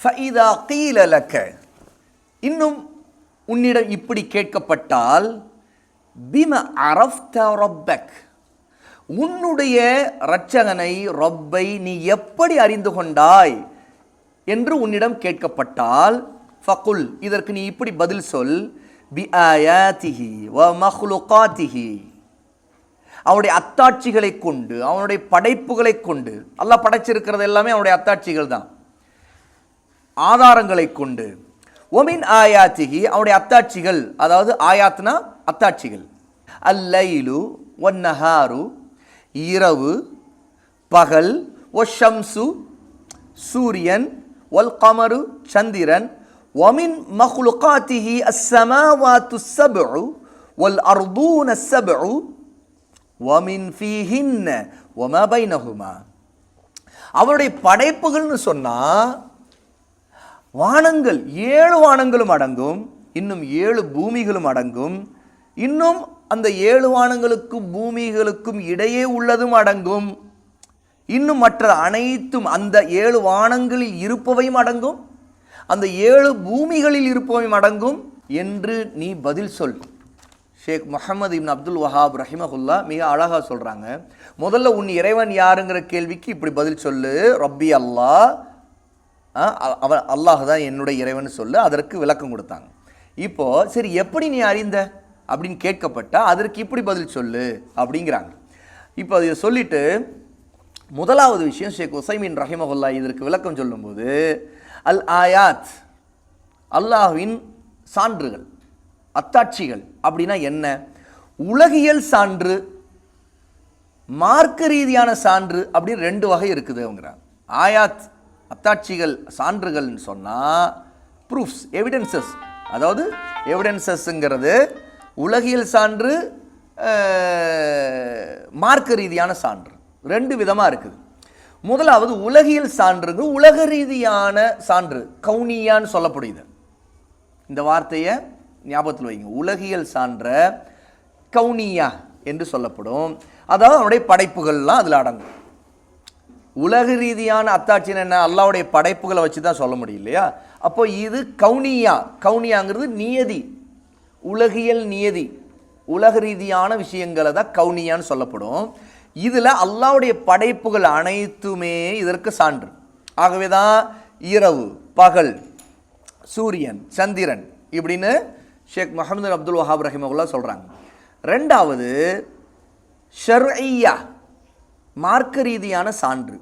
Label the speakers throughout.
Speaker 1: ஃபைதா கீழலக்க இன்னும் உன்னிடம் இப்படி கேட்கப்பட்டால் பிம அரஃப்த ரொப்பக்? உன்னுடைய இரட்சகனை ரொப்பை நீ எப்படி அறிந்து கொண்டாய்? என்று உன்னிடம் கேட்கப்பட்டால் ஃபகுல் இதற்கு நீ இப்படி பதில் சொல். பி ஆயாத்திஹி வ மஹ்லுகாத்திஹி அவனுடைய அத்தாட்சிகளை கொண்டு அவனுடைய படைப்புகளை கொண்டு அல்லாஹ் படைச்சிருக்கிறது எல்லாமே அவனுடைய அத்தாட்சிகள் தான் ஆதாரங்களை கொண்டு. ஒமின் ஆயாத்திகி அவனுடைய அத்தாட்சிகள் அதாவது ஆயாத்னா அத்தாட்சிகள். அல்லைலு ஒன்னஹாரு இரவு பகல் ஒஷம்சு சூரியன் ஒல் கமரு சந்திரன். ஒமின் மஹ்லுகாத்திஹி அஸ்ஸமாவாத்து சபு வல் அர்தூன சபு வமின் ஃபீஹின்ன வமா பைனஹுமா அவருடைய படைப்புகள்னு சொன்னால் வானங்கள் ஏழு வானங்களும் அடங்கும் இன்னும் ஏழு பூமிகளும் அடங்கும் இன்னும் அந்த ஏழு வானங்களுக்கும் பூமிகளுக்கும் இடையே உள்ளதும் அடங்கும் இன்னும் மற்ற அனைத்தும் அந்த ஏழு வானங்களில் இருப்பவையும் அடங்கும் அந்த ஏழு பூமிகளில் இருப்பவையும் அடங்கும் என்று நீ பதில் சொல். ஷேக் முகமது இப்னு அப்துல் வஹாப் ரஹிமஹுல்லா மிக அழகாக சொல்கிறாங்க முதல்ல உன் இறைவன் யாருங்கிற கேள்விக்கு இப்படி பதில் சொல்லு. ரப்பி அல்லாஹ் அவன் அல்லாஹ் தான் என்னுடைய இறைவன் சொல்லு அதற்கு விளக்கம் கொடுத்தாங்க. இப்போது சரி எப்படி நீ அறிந்த? அப்படின்னு கேட்கப்பட்டால் அதற்கு இப்படி பதில் சொல்லு அப்படிங்கிறாங்க. இப்போ அதை சொல்லிவிட்டு முதலாவது விஷயம் ஷேக் உசைமின் ரஹிமஹுல்லா இதற்கு விளக்கம் சொல்லும்போது அல் ஆயாத் அல்லாஹ்வின் சான்றுகள் அத்தாட்சிகள் அப்படின்னா என்ன? உலகியல் சான்று மார்க்க ரீதியான சான்று அப்படின்னு ரெண்டு வகை இருக்குது அவங்கிறாங்க. ஆயாத் அத்தாட்சிகள் சான்றுகள்னு சொன்னால் ப்ரூஃப்ஸ் எவிடென்சஸ் அதாவது எவிடென்சஸ்ங்கிறது உலகியல் சான்று மார்க்க ரீதியான சான்று. ரெண்டு விதமாக இருக்குது. முதலாவது உலகியல் சான்றுங்க உலக ரீதியான சான்று. கவுனியான்னு சொல்லப்படுது இந்த வார்த்தையை ஞாபகத்தில் வைங்க. உலகியல் சான்ற கவுனியா என்று சொல்லப்படும். அதாவது அவனுடைய படைப்புகள்லாம் அதில் அடங்கும். உலக ரீதியான அத்தாட்சின்னு என்ன? அல்லாவுடைய படைப்புகளை வச்சு தான் சொல்ல முடியும் இல்லையா? அப்போ இது கவுனியா. கவுனியாங்கிறது நியதி. உலகியல் நியதி. உலக ரீதியான விஷயங்களை தான் கவுனியான்னு சொல்லப்படும். இதில் அல்லாவுடைய படைப்புகள் அனைத்துமே இதற்கு சான்று. ஆகவே தான் இரவு பகல் சூரியன் சந்திரன் இப்படின்னு ஷேக் முகமது அப்துல் வஹாப் ரஹிமகுல்லா சொல்கிறாங்க ரெண்டாவது ஷர்ஐயா மார்க்க ரீதியான சான்று.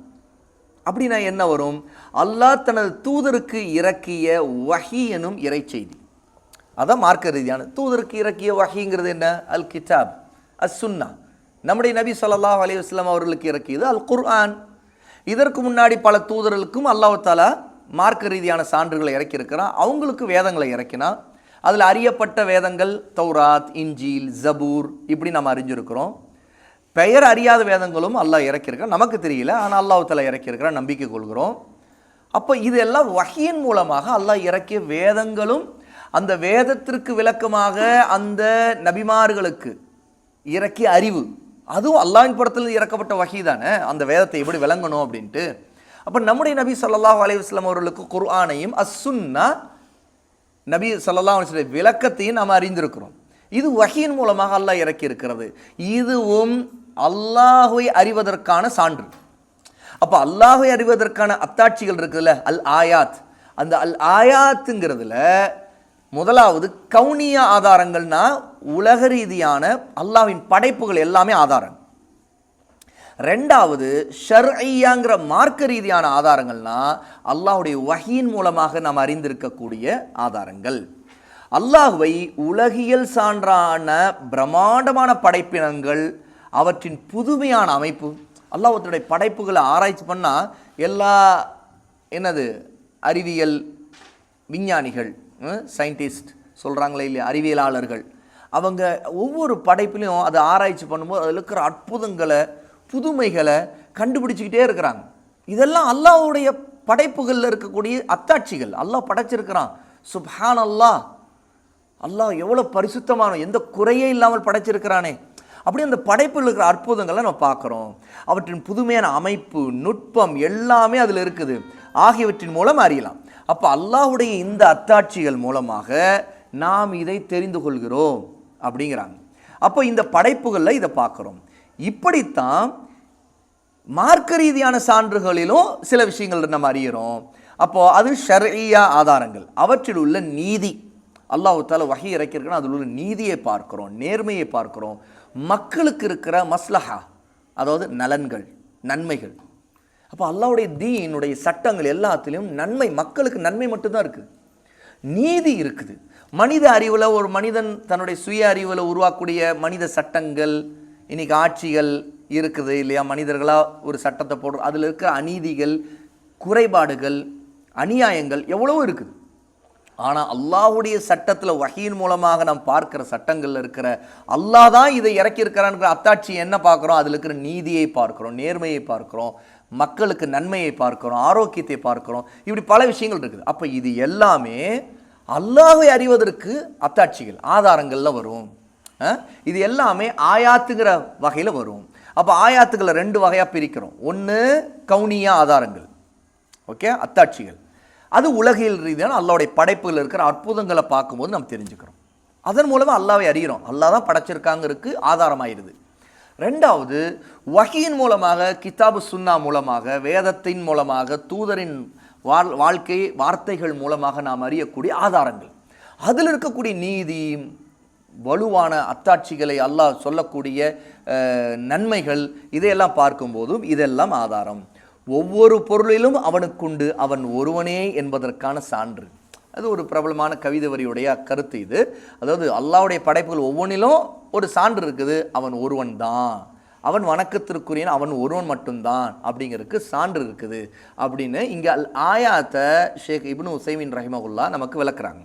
Speaker 1: அப்படின்னா என்ன வரும்? அல்லாஹ் தனது தூதருக்கு இறக்கிய வஹி எனும் இறைச்செய்தி. அதான் மார்க்க ரீதியான தூதருக்கு இறக்கிய வஹிங்கிறது என்ன? அல் கிதாப் அஸ் சுன்னா நம்முடைய நபி ஸல்லல்லாஹு அலைஹி அவர்களுக்கு இறக்கியது அல் குர்ஆன் இதற்கு முன்னாடி பல தூதர்களுக்கும் அல்லாஹாலா மார்க்க ரீதியான சான்றுகளை இறக்கியிருக்கிறான். அவங்களுக்கு வேதங்களை இறக்கினான். அதில் அறியப்பட்ட வேதங்கள் தௌராத் இன்ஜீல் ஜபூர் இப்படி நம்ம அறிஞ்சிருக்கிறோம். பெயர் அறியாத வேதங்களும் அல்லாஹ் இறக்கியிருக்கான் நமக்கு தெரியல ஆனால் அல்லாஹ் தலா இறக்கியிருக்கிறான் நம்பிக்கை கொள்கிறோம். அப்போ இதெல்லாம் வகையின் மூலமாக அல்லாஹ் இறக்கிய வேதங்களும் அந்த வேதத்திற்கு விளக்கமாக அந்த நபிமார்களுக்கு இறக்கிய அறிவு அதுவும் அல்லாஹின் புறத்தில் இறக்கப்பட்ட வகை தானே? அந்த வேதத்தை எப்படி விளங்கணும் அப்படின்ட்டு. அப்போ நம்முடைய நபி ஸல்லல்லாஹு அலைஹி அவர்களுக்கு குர்ஆனையும் அஸ்ஸுன்னா நபி ஸல்லல்லாஹு அலைஹி விளக்கத்தையும் நாம் அறிந்திருக்கிறோம். இது வகையின் மூலமாக அல்லாஹ் இறக்கி இருக்கிறது இதுவும் அல்லாஹுவை அறிவதற்கான சான்று. அப்போ அல்லாஹுவை அறிவதற்கான அத்தாட்சிகள் இருக்குதுல்ல அல் ஆயாத். அந்த அல் ஆயாத்துங்கிறதுல முதலாவது கவுனியா ஆதாரங்கள்னா உலக ரீதியான அல்லாஹ்வின் படைப்புகள் எல்லாமே ஆதாரம். ரெண்டாவது ஷர்ஐயாங்கிற மார்க்க ரீதியான ஆதாரங்கள்னா அல்லாஹ்வுடைய வகையின் மூலமாக நாம் அறிந்திருக்கக்கூடிய ஆதாரங்கள். அல்லாஹுவை உலகியல் சான்றான பிரம்மாண்டமான படைப்பினங்கள் அவற்றின் புதுமையான அமைப்பு. அல்லாஹத்தினுடைய படைப்புகளை ஆராய்ச்சி பண்ணால் எல்லா என்னது அறிவியல் விஞ்ஞானிகள் சயின்டிஸ்ட் சொல்கிறாங்களே இல்லையா அறிவியலாளர்கள் அவங்க ஒவ்வொரு படைப்புலையும் அதை ஆராய்ச்சி பண்ணும்போது அதில் இருக்கிற அற்புதங்களை புதுமைகளை கண்டுபிடிச்சிக்கிட்டே இருக்கிறாங்க. இதெல்லாம் அல்லாஹ்வுடைய படைப்புகளில் இருக்கக்கூடிய அத்தாட்சிகள். அல்லாஹ் படைச்சிருக்கிறான். சுப்ஹான் அல்லாஹ் அல்லாஹ் எவ்வளோ பரிசுத்தமான எந்த குறையே இல்லாமல் படைச்சிருக்கிறானே. அப்படி அந்த படைப்பில் இருக்கிற அற்புதங்களை நம்ம பார்க்குறோம். அவற்றின் புதுமையான அமைப்பு நுட்பம் எல்லாமே அதில் இருக்குது. ஆகியவற்றின் மூலம் அறியலாம். அப்போ அல்லாஹுடைய இந்த அத்தாட்சிகள் மூலமாக நாம் இதை தெரிந்து கொள்கிறோம் அப்படிங்கிறாங்க. அப்போ இந்த படைப்புகளில் இதை பார்க்குறோம். இப்படித்தான் மார்க்க ரீதியான சான்றுகளிலும் சில விஷயங்கள் நம்ம அறிகிறோம் அப்போது அது ஷரியா ஆதாரங்கள். அவற்றில் உள்ள நீதி. அல்லாஹு தால வகை இறக்கியிருக்கணும் அதில் உள்ள நீதியை பார்க்குறோம். நேர்மையை பார்க்குறோம். மக்களுக்கு இருக்கிற மஸ்லஹா அதாவது நலன்கள் நன்மைகள். அப்போ அல்லாவுடைய தீனுடைய சட்டங்கள் எல்லாத்துலேயும் நன்மை மக்களுக்கு நன்மை மட்டும்தான் இருக்குது நீதி இருக்குது. மனித அறிவில் ஒரு மனிதன் தன்னுடைய சுய அறிவில் உருவாக்கக்கூடிய மனித சட்டங்கள் இன்னைக்கு ஆட்சிகள் இருக்குது இல்லையா? மனிதர்களாக ஒரு சட்டத்தை போடுற அதில் இருக்கிற அநீதிகள் குறைபாடுகள் அநியாயங்கள் எவ்வளவோ இருக்குது. ஆனால் அல்லாஹுடைய சட்டத்தில் வகையின் மூலமாக நாம் பார்க்குற சட்டங்களில் இருக்கிற அல்லாஹ் தான் இதை இறக்கியிருக்கிறான்ற அத்தாட்சி என்ன பார்க்குறோம்? அதில் இருக்கிற நீதியை பார்க்குறோம் நேர்மையை பார்க்குறோம் மக்களுக்கு நன்மையை பார்க்குறோம் ஆரோக்கியத்தை பார்க்குறோம். இப்படி பல விஷயங்கள் இருக்குது. அப்போ இது எல்லாமே அல்லாஹை அறிவதற்கு அத்தாட்சிகள் ஆதாரங்களில் வரும். இது எல்லாமே ஆயாத்துங்கிற வகையில் வரும். அப்போ ஆயாத்துக்களை ரெண்டு வகையாக பிரிக்கிறோம். ஒன்று கவுனியா ஆதாரங்கள். ஓகே? அத்தாட்சிகள். அது உலகியல் ரீதியான அல்லாவுடைய படைப்புகள் இருக்கிற அற்புதங்களை பார்க்கும்போது நம்ம தெரிஞ்சுக்கிறோம். அதன் மூலமாக அல்லாவை அறிகிறோம். அல்லாஹ் தான் படைச்சிருக்காங்க இருக்குது ஆதாரமாயிருது. ரெண்டாவது வகையின் மூலமாக கிதாபு சுன்னா மூலமாக வேதத்தின் மூலமாக தூதரின் வாழ் வாழ்க்கை வார்த்தைகள் மூலமாக நாம் அறியக்கூடிய ஆதாரங்கள். அதில் இருக்கக்கூடிய நீதி வலுவான அத்தாட்சிகளை அல்லாஹ் சொல்லக்கூடிய நன்மைகள் இதையெல்லாம் பார்க்கும்போதும் இதெல்லாம் ஆதாரம். ஒவ்வொரு பொருளிலும் அவனுக்குண்டு அவன் ஒருவனே என்பதற்கான சான்று. அது ஒரு பிரபலமான கவிதை வரியுடைய கருத்து இது. அதாவது அல்லாவுடைய படைப்புகள் ஒவ்வொன்றிலும் ஒரு சான்று இருக்குது. அவன் ஒருவன் தான். அவன் வணக்கத்திற்குரியன் அவன் ஒருவன் மட்டும்தான் அப்படிங்கிறதுக்கு சான்று இருக்குது அப்படின்னு இங்கே ஆயாத்தை ஷேக் இப்னு உசைமின் ரஹிமகுல்லா நமக்கு விளக்குறாங்க.